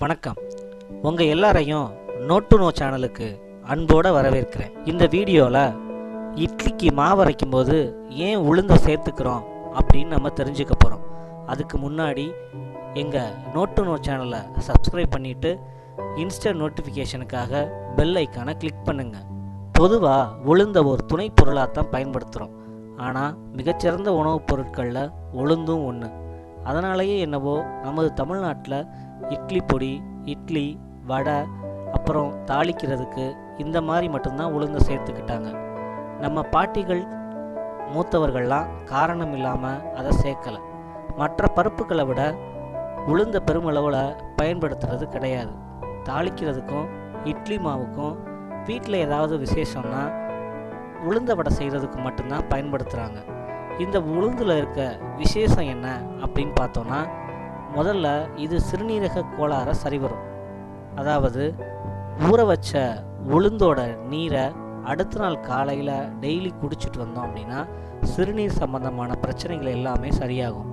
வணக்கம். உங்கள் எல்லாரையும் நோட்டு நோ சேனலுக்கு அன்போடு வரவேற்கிறேன். இந்த வீடியோவில் இட்லிக்கு மாவு அரைக்கும் போது ஏன் உளுந்த சேர்த்துக்கிறோம் அப்படின்னு நம்ம தெரிஞ்சுக்க போகிறோம் அதுக்கு முன்னாடி எங்கள் நோட்டு நோ சேனலை சப்ஸ்கிரைப் பண்ணிவிட்டு இன்ஸ்டன்ட் நோட்டிஃபிகேஷனுக்காக பெல் ஐக்கானை கிளிக் பண்ணுங்கள் பொதுவாக உளுந்த ஒரு துணை பொருளாக தான் பயன்படுத்துகிறோம் ஆனால் மிகச்சிறந்த உணவுப் பொருட்களில் உளுந்தும் ஒன்று அதனாலேயே என்னவோ நமது தமிழ்நாட்டில் இட்லி பொடி இட்லி வடை அப்புறம் தாளிக்கிறதுக்கு இந்த மாதிரி மட்டும்தான் உளுந்து சேர்த்துக்கிட்டாங்க. நம்ம பாட்டிகள் மூத்தவர்கள்லாம் காரணம் இல்லாமல் அதை சேர்க்கலை. மற்ற பருப்புகளை விட உளுந்த பெருமளவில் பயன்படுத்துறது கிடையாது. தாளிக்கிறதுக்கும் இட்லி மாவுக்கும் வீட்டில் ஏதாவது விசேஷம்னா உளுந்த வடை செய்கிறதுக்கு மட்டும்தான் பயன்படுத்துகிறாங்க இந்த உளுந்தில் இருக்க விசேஷம் என்ன அப்படின்னு பார்த்தோன்னா முதல்ல இது சிறுநீரக கோளாறை சரி வரும் அதாவது ஊற வச்ச உளுந்தோட நீரை அடுத்த நாள் காலையில் டெய்லி குடிச்சிட்டு வந்தோம் அப்படின்னா சிறுநீர் சம்பந்தமான பிரச்சனைகள் எல்லாமே சரியாகும்.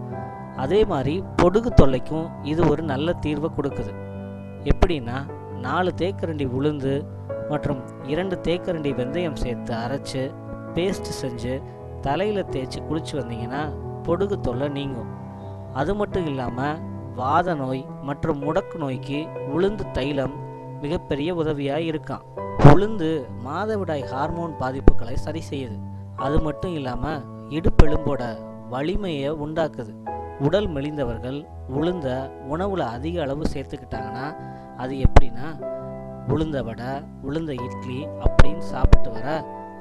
அதே மாதிரி பொடுகு தொல்லைக்கும் இது ஒரு நல்ல தீர்வை கொடுக்குது. எப்படின்னா நாலு தேக்கரண்டி உளுந்து மற்றும் இரண்டு தேக்கரண்டி வெந்தயம் சேர்த்து அரைச்சி பேஸ்ட் செஞ்சு தலையில் தேய்ச்சி குளிச்சு வந்தீங்கன்னா பொடுகு தொல்லை நீங்கும். அது மட்டும் இல்லாமல் வாத நோய் மற்றும் முடக்கு நோய்க்கு உளுந்து தைலம் மிகப்பெரிய உதவியாக இருக்கான் உளுந்து மாதவிடாய் ஹார்மோன் பாதிப்புகளை சரி செய்யுது. அது மட்டும் இல்லாமல் இடுப்பெலும்போட வலிமையை உண்டாக்குது. உடல் மெலிந்தவர்கள் உளுந்த உணவில் அதிக அளவு சேர்த்துக்கிட்டாங்கன்னா அது எப்படின்னா உளுந்த வடை உளுந்த இட்லி அப்படின்னு சாப்பிட்டு வர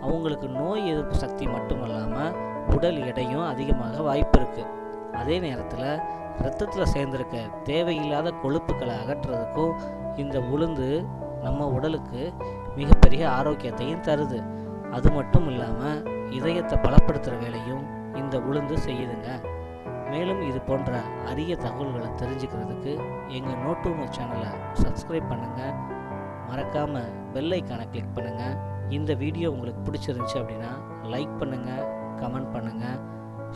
அவங்களுக்கு நோய் எதிர்ப்பு சக்தி மட்டும் இல்லாமல் உடல் எடையும் அதிகமாக வாய்ப்பு இருக்குது அதே நேரத்தில் ரத்தத்தில் சேர்ந்திருக்க தேவையில்லாத கொழுப்புகளை அகற்றுறதுக்கும் இந்த உளுந்து நம்ம உடலுக்கு மிகப்பெரிய ஆரோக்கியத்தையும் தருது. அது மட்டும் இல்லாமல் இதயத்தை பலப்படுத்துகிற வேலையும் இந்த உளுந்து செய்யுதுங்க. மேலும் இது போன்ற அரிய தகவல்களை தெரிஞ்சுக்கிறதுக்கு எங்கள் நோட்டு சேனலை சப்ஸ்கிரைப் பண்ணுங்கள் மறக்காமல் பெல்லைக்கானை கிளிக் பண்ணுங்கள் இந்த வீடியோ உங்களுக்கு பிடிச்சிருந்துச்சி அப்படின்னா லைக் பண்ணுங்கள் கமெண்ட் பண்ணுங்கள்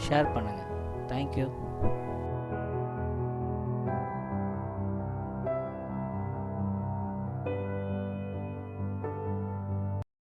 ஷேர் பண்ணுங்கள் Thank you.